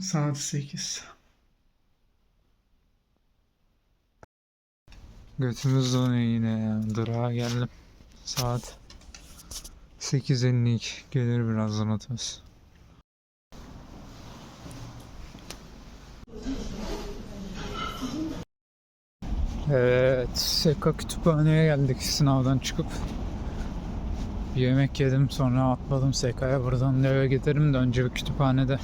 Saat 8. Götümüz donuyor yine ya. Durağa geldim. Saat 8.52. Gelir birazdan otobüs. Evet, Seka kütüphaneye geldik sınavdan çıkıp. Bir yemek yedim sonra atladım Seka'ya buradan da eve giderim de önce bir kütüphanede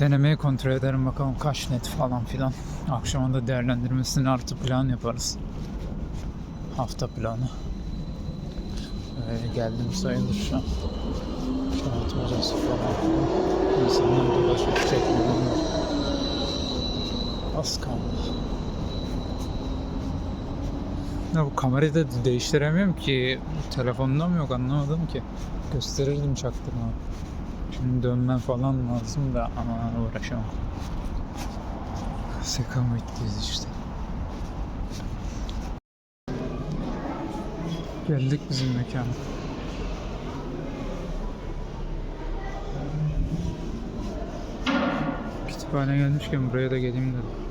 denemeyi kontrol ederim bakalım kaç net falan filan. Akşama da değerlendirmesini artı plan yaparız. Hafta planı. Öyle geldim sayılır şu an. Kağıt hocası falan filan. İnsanlar dolaşıp çekmiyor. Az kaldı. Ya bu kamerayı da değiştiremiyorum ki. Telefonda mı yok anlamadım ki. Gösterirdim çaktırma. Şimdi dönmem falan lazım da ama uğraşamam. Sekam bittiyiz işte. Geldik bizim mekana. Kütüphane gelmişken buraya da geleyim dedim.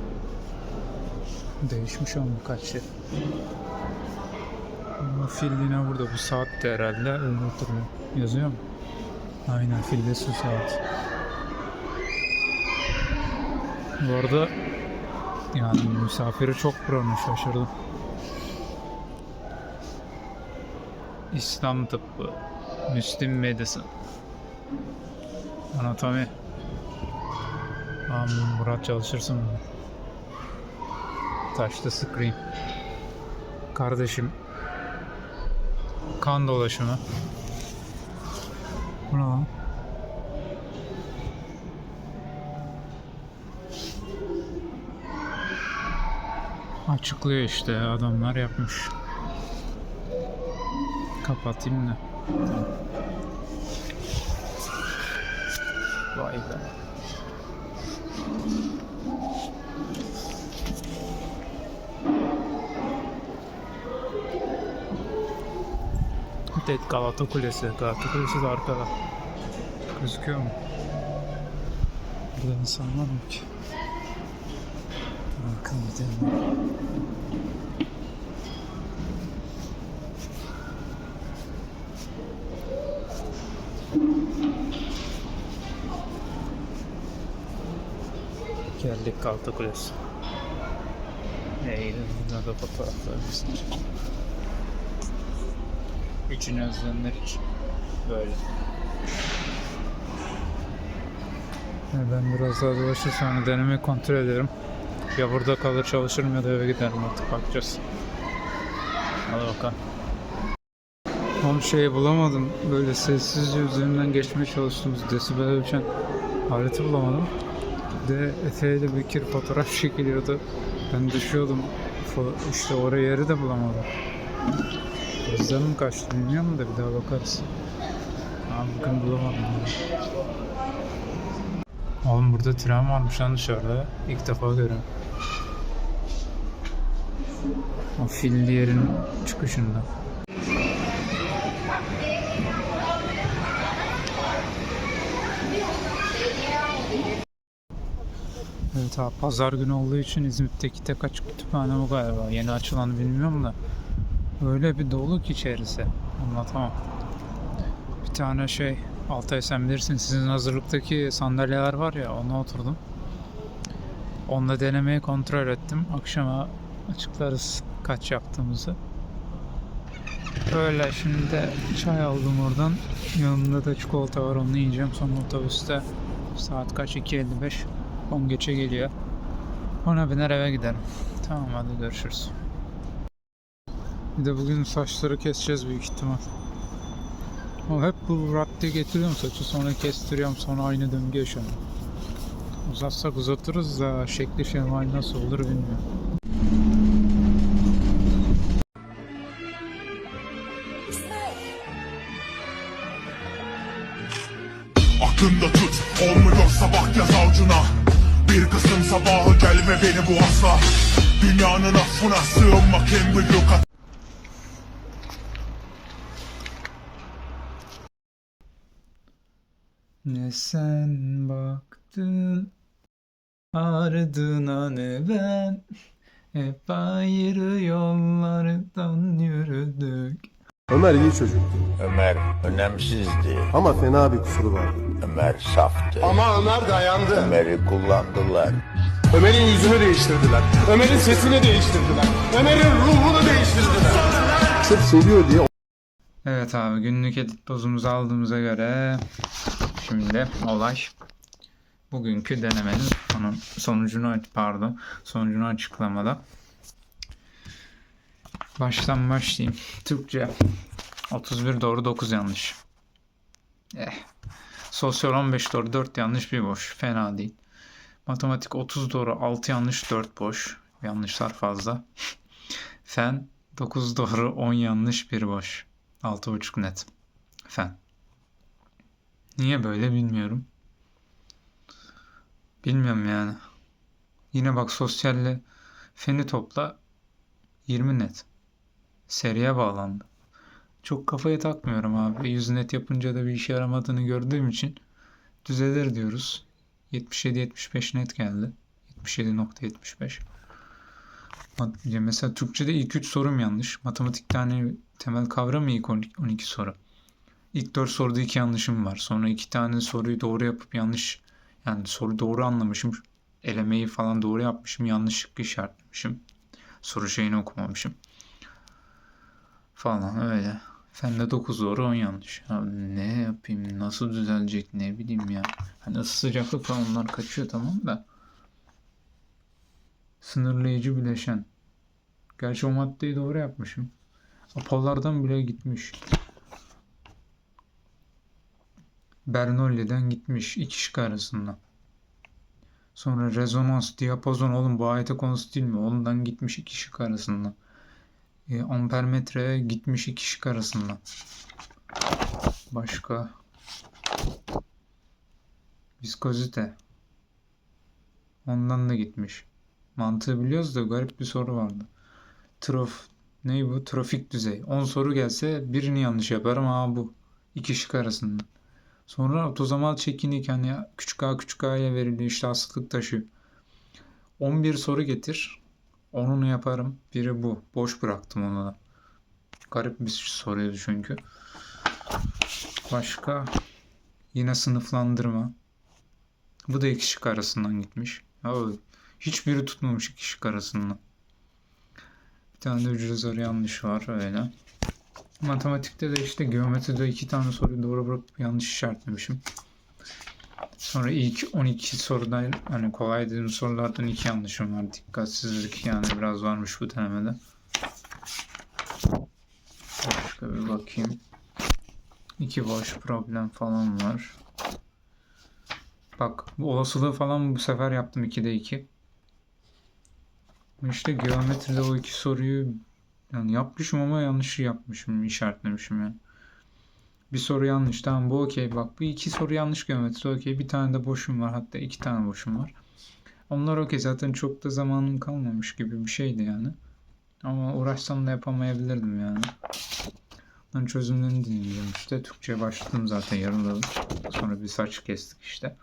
Değişmiş ama birkaç şey. Fil yine burada. Bu saat de herhalde öyle. Yazıyor mu? Aynen filde su saat. Bu arada yani misafiri çok buranın şaşırdım. İslam tıbbı, Müslim medicine, anatomi. Aman Murat çalışırsın bunu. Taşlı screen. Kardeşim. Kan dolaşımı. Lan? Açıklıyor işte adamlar yapmış. Kapatayım da. Vay be. Evet Galata Kulesi. Galata Kulesi de arkada. Gözüküyor mu? Burada insan var mı ki? Bakın gidelim. Geldik Galata Kulesi. Eylül, burada da fotoğraflarımız var. Üçünü özleyenler için böyle. Ben biraz daha dolaşır sonra deneme kontrol ederim. Ya burada kalır çalışırım ya da eve giderim artık bakacağız. Hadi bakalım. Tam şeyi bulamadım. Böyle sessizce üzerinden geçmeye çalıştığımız desibel ölçen aleti bulamadım. Bir de Efe ile Bekir fotoğraf çekiliyordu. Ben düşüyordum. İşte oraya yeri de bulamadım. Mi kaçtı bilmiyorum da bir daha bakarız. Abi bugün bulamadım. ya. Oğlum burada tren varmış lan dışarıda. İlk defa görüyorum. O filli yerin çıkışında. Evet abi pazar günü olduğu için İzmit'teki tek açık kütüphane bu galiba. Yeni açılanı bilmiyorum da. Öyle bir dolu ki içerisi. Anlatamam. Bir tane şey Altay sen bilirsin sizin hazırlıktaki sandalyeler var ya ona oturdum. Onunla denemeyi kontrol ettim. Akşama açıklarız kaç yaptığımızı. Öyle şimdi de çay aldım oradan. Yanında da çikolata var onu yiyeceğim. Sonra otobüste saat kaç 2.55 10 geçe geliyor. Ona biner eve giderim. Tamam hadi görüşürüz. Bir de bugün saçları keseceğiz büyük ihtimal. O hep bu radde getiriyorum saçı sonra kestiriyorum sonra aynı döngü yaşıyorum. Uzatsak uzatırız da şekli şemali nasıl olur bilmiyorum. Aklında tut olmuyorsa bak yaz avcuna Bir kısım sabahı gelme beni bu asla Dünyanın affına sığınmak en büyük Ne sen baktın ardına ne ben Hep ayrı yollardan yürüdük Ömer iyi çocuktu Ömer önemsizdi. ama fena bir kusuru vardı. Ömer saftı. Ama Ömer dayandı. Ömer'i kullandılar. Ömer'in yüzünü değiştirdiler. Ömer'in sesini değiştirdiler. Ömer'in ruhunu değiştirdiler. Sırf seviyor diye Evet abi günlük edit dozumuzu aldığımıza göre şimdi olay bugünkü denemenin onun sonucunu pardon sonucunu açıklamada. Baştan başlayayım. Türkçe 31 doğru 9 yanlış. Eh. Sosyal 15 doğru 4 yanlış bir boş. Fena değil. Matematik 30 doğru 6 yanlış 4 boş. Yanlışlar fazla. Fen 9 doğru 10 yanlış 1 boş. 6.5 net. Fen. Niye böyle bilmiyorum. Bilmiyorum yani. Yine bak sosyalle feni topla 20 net. Seriye bağlandı. Çok kafaya takmıyorum abi. 100 net yapınca da bir işe yaramadığını gördüğüm için düzelir diyoruz. 77-75 net geldi. 77.75. Mat- ya Mesela Türkçe'de ilk 3 sorum yanlış. Matematikte hani temel kavram ilk 12 12 soru. İlk 4 soruda 2 yanlışım var. Sonra 2 tane soruyu doğru yapıp yanlış yani soru doğru anlamışım. Elemeyi falan doğru yapmışım. Yanlışlıkla işaretlemişim. Soru şeyini okumamışım. Falan öyle. Fende 9 doğru 10 yanlış. Ya ne yapayım? Nasıl düzelecek? Ne bileyim ya. Hani ısı sıcaklık falan onlar kaçıyor tamam da. Sınırlayıcı bileşen. Gerçi o maddeyi doğru yapmışım. Apollardan bile gitmiş. Bernoulli'den gitmiş iki şık arasında. Sonra rezonans, diyapazon oğlum bu ayete konusu değil mi? Ondan gitmiş iki şık arasında. E, ampermetreye gitmiş iki şık arasında. Başka. Viskozite. Ondan da gitmiş. Mantığı biliyoruz da garip bir soru vardı. Trof ne bu? Trafik düzey. 10 soru gelse birini yanlış yaparım. Aa bu. İki şık arasında. Sonra otozamal çekinik hani küçük a küçük a'ya veriliyor işte asıklık taşı. 11 soru getir. Onunu yaparım. Biri bu. Boş bıraktım onu da. Garip bir soruydu çünkü. Başka yine sınıflandırma. Bu da iki şık arasından gitmiş. Abi, hiçbiri tutmamış iki şık arasından. Bir tane de ücret soru yanlış var öyle. Matematikte de işte geometride iki tane soruyu doğru bırakıp yanlış işaretlemişim. Sonra ilk 12 sorudan hani kolay dediğim sorulardan iki yanlışım var. Dikkatsizlik yani biraz varmış bu denemede. Başka bir bakayım. İki boş problem falan var. Bak bu olasılığı falan bu sefer yaptım 2'de 2. İşte geometride o iki soruyu yani yapmışım ama yanlış yapmışım, işaretlemişim yani. Bir soru yanlış. Tamam bu okey. Bak bu iki soru yanlış geometri okey. Bir tane de boşum var. Hatta iki tane boşum var. Onlar okey. Zaten çok da zamanım kalmamış gibi bir şeydi yani. Ama uğraşsam da yapamayabilirdim yani. Ben çözümlerini dinliyorum işte. Türkçe'ye başladım zaten yarıladım. Sonra bir saç kestik işte.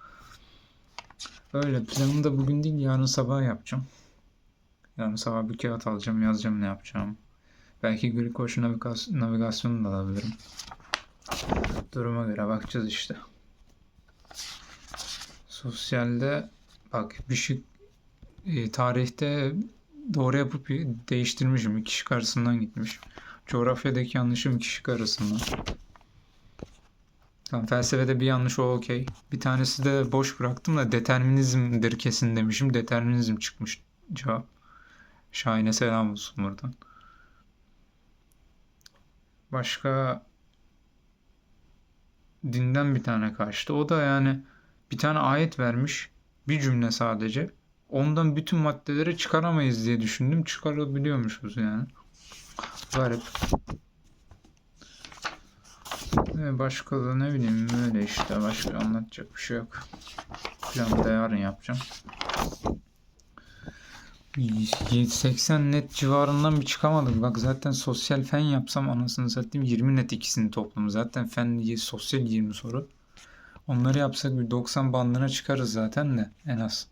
Öyle planım da bugün değil yarın sabah yapacağım. Yarın sabah bir kağıt alacağım yazacağım ne yapacağım. Belki Greek koşu navigas- navigasyonu da alabilirim. Duruma göre bakacağız işte. Sosyalde bak bir şey e, tarihte doğru yapıp değiştirmişim. İki şık arasından gitmiş. Coğrafyadaki yanlışım iki şık arasından. Tamam, felsefede bir yanlış o okey. Bir tanesi de boş bıraktım da determinizmdir kesin demişim. Determinizm çıkmış cevap. Şahin'e selam olsun buradan. Başka dinden bir tane kaçtı. O da yani bir tane ayet vermiş. Bir cümle sadece. Ondan bütün maddeleri çıkaramayız diye düşündüm. Çıkarabiliyormuşuz yani. Garip. Ve başka da ne bileyim öyle işte. Başka anlatacak bir şey yok. Planı da yarın yapacağım. 80 net civarından bir çıkamadım. Bak zaten sosyal fen yapsam anasını satayım 20 net ikisini toplamı. Zaten fen sosyal 20 soru. Onları yapsak bir 90 bandına çıkarız zaten de en az.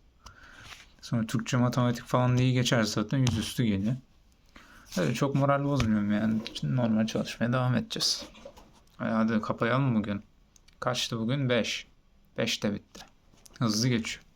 Sonra Türkçe matematik falan da iyi geçer zaten yüzüstü geliyor. Öyle çok moral bozmuyorum yani. Normal çalışmaya devam edeceğiz. Hadi kapayalım bugün. Kaçtı bugün? 5. 5 de bitti. Hızlı geçiyor.